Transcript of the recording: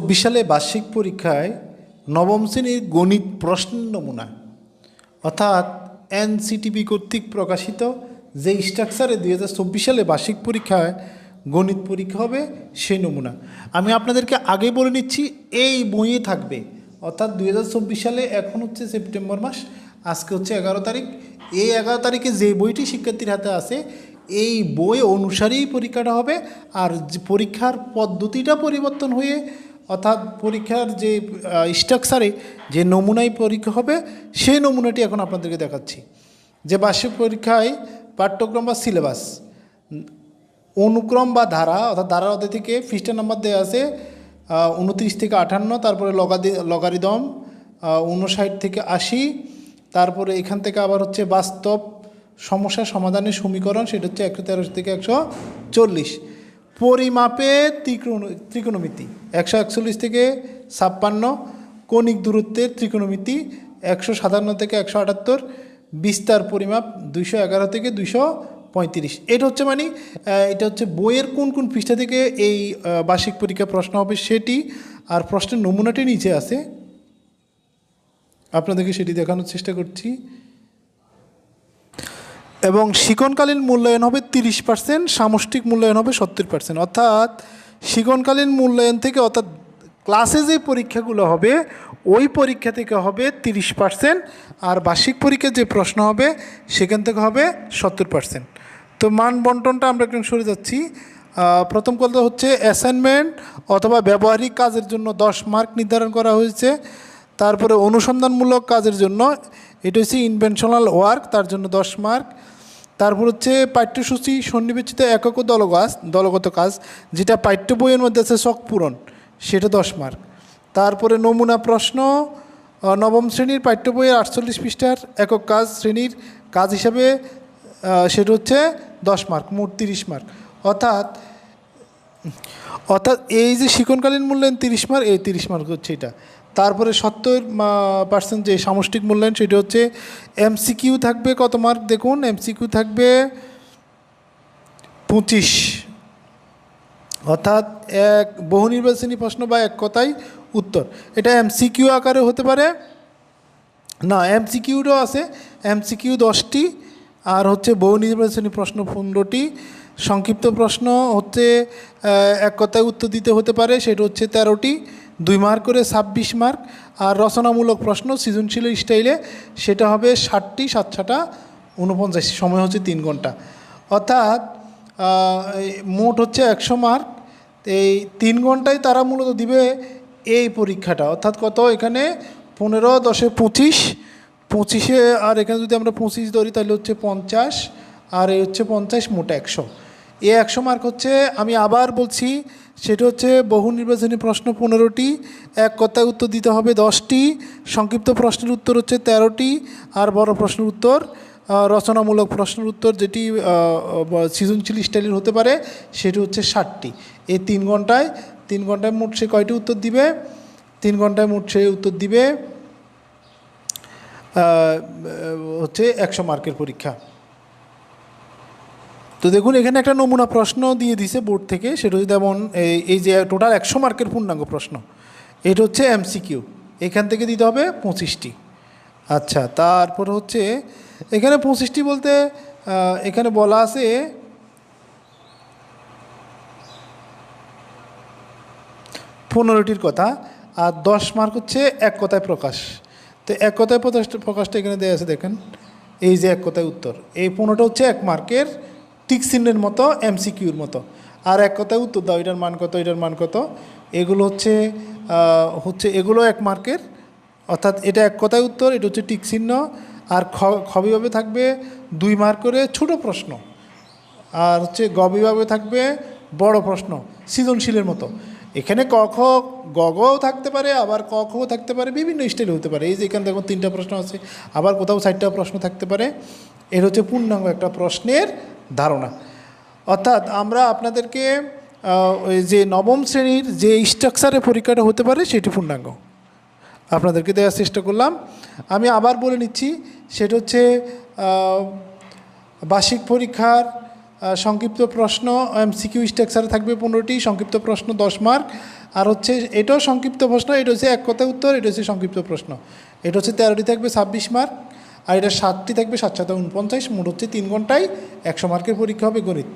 চব্বিশ সালে বার্ষিক পরীক্ষায় নবম শ্রেণির গণিত প্রশ্ন নমুনা, অর্থাৎ এনসিটিভি কর্তৃক প্রকাশিত যে স্ট্রাকচারে দুই হাজার চব্বিশ সালে বার্ষিক পরীক্ষায় গণিত পরীক্ষা হবে সেই নমুনা। আমি আপনাদেরকে আগে বলে নিচ্ছি, এই বইয়ে থাকবে। অর্থাৎ দুই হাজার চব্বিশ সালে এখন হচ্ছে সেপ্টেম্বর মাস, আজকে হচ্ছে এগারো তারিখ। এই এগারো তারিখে যে বইটি শিক্ষার্থীর হাতে আছে, এই বই অনুসারেই পরীক্ষাটা হবে। আর পরীক্ষার পদ্ধতিটা পরিবর্তন হয়ে অর্থাৎ পরীক্ষার যে স্ট্রাকচারে যে নমুনায় পরীক্ষা হবে, সেই নমুনাটি এখন আপনাদেরকে দেখাচ্ছি। যে বার্ষিক পরীক্ষায় পাঠ্যক্রম বা সিলেবাস অনুক্রম বা ধারা, অর্থাৎ ধারার অধ্যায় থেকে পৃষ্ঠা নাম্বার দেওয়া আছে উনত্রিশ থেকে আটান্ন তারপরে লগাদি লগারিদম উনষাট থেকে আশি, তারপরে এখান থেকে আবার হচ্ছে বাস্তব সমস্যা সমাধানের সমীকরণ, সেটা হচ্ছে একশো তেরো থেকে একশো চল্লিশ। পরিমাপে ত্রিকোণ ত্রিকোণমিতি। একশো একচল্লিশ থেকে ছাপ্পান্ন। কণিক দূরত্বের ত্রিকোণমিতি একশো সাতান্ন থেকে একশো আটাত্তর। বিস্তার পরিমাপ দুইশো এগারো থেকে দুইশো পঁয়ত্রিশ। এটা হচ্ছে মানে এটা হচ্ছে বইয়ের কোন কোন পৃষ্ঠা থেকে এই বার্ষিক পরীক্ষা প্রশ্ন হবে সেটি আর প্রশ্নের নমুনাটি নিচে আছে। আপনাদেরকে সেটি দেখানোর চেষ্টা করছি। এবং শিকনকালীন মূল্যায়ন হবে তিরিশ পার্সেন্ট, সামষ্টিক মূল্যায়ন হবে সত্তর পার্সেন্ট। অর্থাৎ শিকনকালীন মূল্যায়ন থেকে অর্থাৎ ক্লাসে যে পরীক্ষাগুলো হবে, ওই পরীক্ষা থেকে হবে তিরিশ পার্সেন্ট আর বার্ষিক পরীক্ষার যে প্রশ্ন হবে, সেখান থেকে হবে সত্তর পার্সেন্ট। তো মান বন্টনটা আমরা একটু সরে যাচ্ছি। প্রথম কথা হচ্ছে অ্যাসাইনমেন্ট অথবা ব্যবহারিক কাজের জন্য দশ মার্ক নির্ধারণ করা হয়েছে। তারপরে অনুসন্ধানমূলক কাজের জন্য, এটা হচ্ছে ইনভেনশনাল ওয়ার্ক, তার জন্য দশ মার্ক। তারপর হচ্ছে পাঠ্যসূচি সন্নিবেশিত একক দলগাছ দলগত কাজ, যেটা পাঠ্য বইয়ের মধ্যে আছে শখ পূরণ, সেটা দশ মার্ক। তারপরে নমুনা প্রশ্ন নবম শ্রেণির পাঠ্য বইয়ের আটচল্লিশ পৃষ্ঠার একক কাজ শ্রেণির কাজ হিসাবে সেটা হচ্ছে দশ মার্ক, মোট তিরিশ মার্ক। অর্থাৎ অর্থাৎ এই যে শিকনকালীন মূল্যায়ন তিরিশ মার্ক, এই তিরিশ মার্ক হচ্ছে এটা। তারপরে সত্তর পার্সেন্ট যে সামষ্টিক মূল্যায়ন, সেটা হচ্ছে এমসিকিউ থাকবে কত মার্ক? দেখুন এমসিকিউ থাকবে পঁচিশ। অর্থাৎ এক, বহু নির্বাচনী প্রশ্ন বা এক কথায় উত্তর। এটা এমসিকিউ আকারে হতে পারে। না এমসিকিউরও আছে। এমসিকিউ দশটি, আর হচ্ছে বহু নির্বাচনী প্রশ্ন পনেরোটি। সংক্ষিপ্ত প্রশ্ন হচ্ছে এক কথায় উত্তর দিতে হতে পারে, সেটা হচ্ছে তেরোটি, দুই মার্ক করে ছাব্বিশ মার্ক। আর রচনামূলক প্রশ্ন সৃজনশীল স্টাইলে, সেটা হবে ষাটটি সাত ছাটা উনপঞ্চাশ সময় হচ্ছে তিন ঘণ্টা। অর্থাৎ মোট হচ্ছে একশো মার্ক। এই তিন ঘন্টায় তারা মূলত দিবে এই পরীক্ষাটা। অর্থাৎ কত? এখানে পনেরো দশে পঁচিশ, পঁচিশে, আর এখানে যদি আমরা পঁচিশ ধরি, তাহলে হচ্ছে পঞ্চাশ, আর এই হচ্ছে পঞ্চাশ, মোট একশো। এই একশো মার্ক হচ্ছে, আমি আবার বলছি, সেটা হচ্ছে বহু নির্বাচনী প্রশ্ন পনেরোটি, এক কথায় উত্তর দিতে হবে দশটি, সংক্ষিপ্ত প্রশ্নের উত্তর হচ্ছে তেরোটি, আর বড় প্রশ্নের উত্তর রচনামূলক প্রশ্নের উত্তর যেটি সৃজনশীল স্টাইলের হতে পারে, সেটি হচ্ছে ষাটটি। এই তিন ঘন্টায় তিন ঘন্টায় মোট সে কয়টি উত্তর দিবে? তিন ঘন্টায় মোট সে উত্তর দিবে হচ্ছে একশো মার্কের পরীক্ষা। তো দেখুন, এখানে একটা নমুনা প্রশ্ন দিয়ে দিছে বোর্ড থেকে। সেটা হচ্ছে যেমন এই- যে টোটাল একশো মার্কের পূর্ণাঙ্গ প্রশ্ন, এটা হচ্ছে এমসিকিউ এখান থেকে দিতে হবে পঁচিশটি। আচ্ছা তারপর হচ্ছে, এখানে পঁচিশটি বলতে এখানে বলা আছে, পনেরোটির কথা, আর দশ মার্ক হচ্ছে এক কথায় প্রকাশ। তো এক কথায় প্রকাশ প্রকাশটা এখানে দেওয়া আছে, দেখেন। এই যে এক কথায় উত্তর, এই পনেরোটা হচ্ছে এক মার্কের টিক চিহ্নের মতো, এমসিকিউর মতো। আর এক কথায় উত্তর দাও, এটার মান কত, এটার মান কত। এগুলো হচ্ছে হচ্ছে এগুলো এক মার্কের। অর্থাৎ এটা এক কথায় উত্তর, এটা হচ্ছে টিক চিহ্ন। আর খ খবিভাবে থাকবে দুই মার্ক করে ছোট প্রশ্ন। আর হচ্ছে গবিভাবে থাকবে বড় প্রশ্ন, সৃজনশীলের মতো। এখানে ক, খ গও থাকতে পারে, আবার ক খও থাকতে পারে, বিভিন্ন স্টাইল হতে পারে। এই যে এখানে দেখুন তিনটা প্রশ্ন আছে, আবার কোথাও চারটা প্রশ্ন থাকতে পারে। এর হচ্ছে পূর্ণাঙ্গ একটা প্রশ্নের ধারণা। অর্থাৎ আমরা আপনাদেরকে ওই যে নবম শ্রেণির যে স্ট্রাকচারে পরীক্ষাটা হতে পারে সেটি পূর্ণাঙ্গ। আপনাদেরকে দেওয়ার চেষ্টা করলাম। আমি আবার বলে নিচ্ছি, সেটা হচ্ছে বার্ষিক পরীক্ষার সংক্ষিপ্ত প্রশ্ন এমসিকিউ স্ট্রাকচারে থাকবে পনেরোটি, সংক্ষিপ্ত প্রশ্ন দশ মার্ক আর হচ্ছে, এটাও সংক্ষিপ্ত প্রশ্ন, এটা হচ্ছে এক কথা উত্তর, এটা হচ্ছে সংক্ষিপ্ত প্রশ্ন। এটা হচ্ছে তেরোটি থাকবে ছাব্বিশ মার্ক আর এটা সাতটি থাকবে সাত সাথে উনপঞ্চাশ, মোট হচ্ছে তিন ঘন্টায় একশো মার্কের পরীক্ষা হবে গণিত।